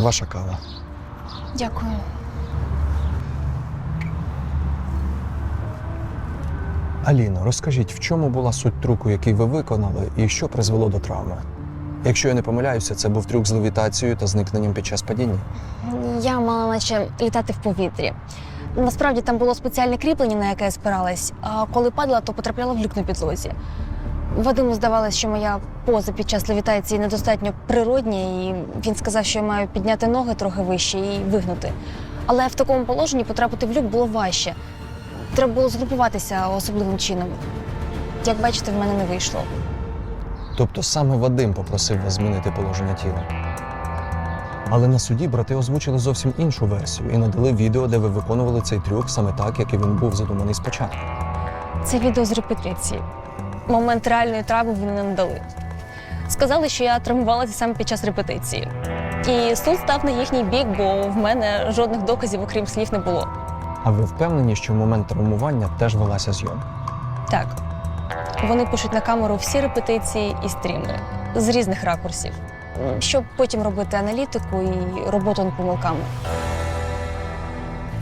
Ваша кава. Дякую. Аліно, розкажіть, в чому була суть трюку, який ви виконали, і що призвело до травми? Якщо я не помиляюся, це був трюк з левітацією та зникненням під час падіння. Я мала наче літати в повітрі. Насправді там було спеціальне кріплення, на яке я спиралась, а коли падала, то потрапляла в люк на підлозі. Вадиму здавалося, що моя поза під час левітації недостатньо природня, і він сказав, що я маю підняти ноги трохи вище і вигнути. Але в такому положенні потрапити в люк було важче. Треба було згрупуватися особливим чином. Як бачите, в мене не вийшло. Тобто саме Вадим попросив вас змінити положення тіла. Але на суді брати озвучили зовсім іншу версію і надали відео, де ви виконували цей трюк саме так, як і він був задуманий спочатку. Це відео з репетиції. Момент реальної травми вони не надали. Сказали, що я травмувалася саме під час репетиції. І суд став на їхній бік, бо в мене жодних доказів, окрім слів, не було. А ви впевнені, що в момент травмування теж велася зйомка? Так. Вони пишуть на камеру всі репетиції і стріми з різних ракурсів, щоб потім робити аналітику і роботу над помилками.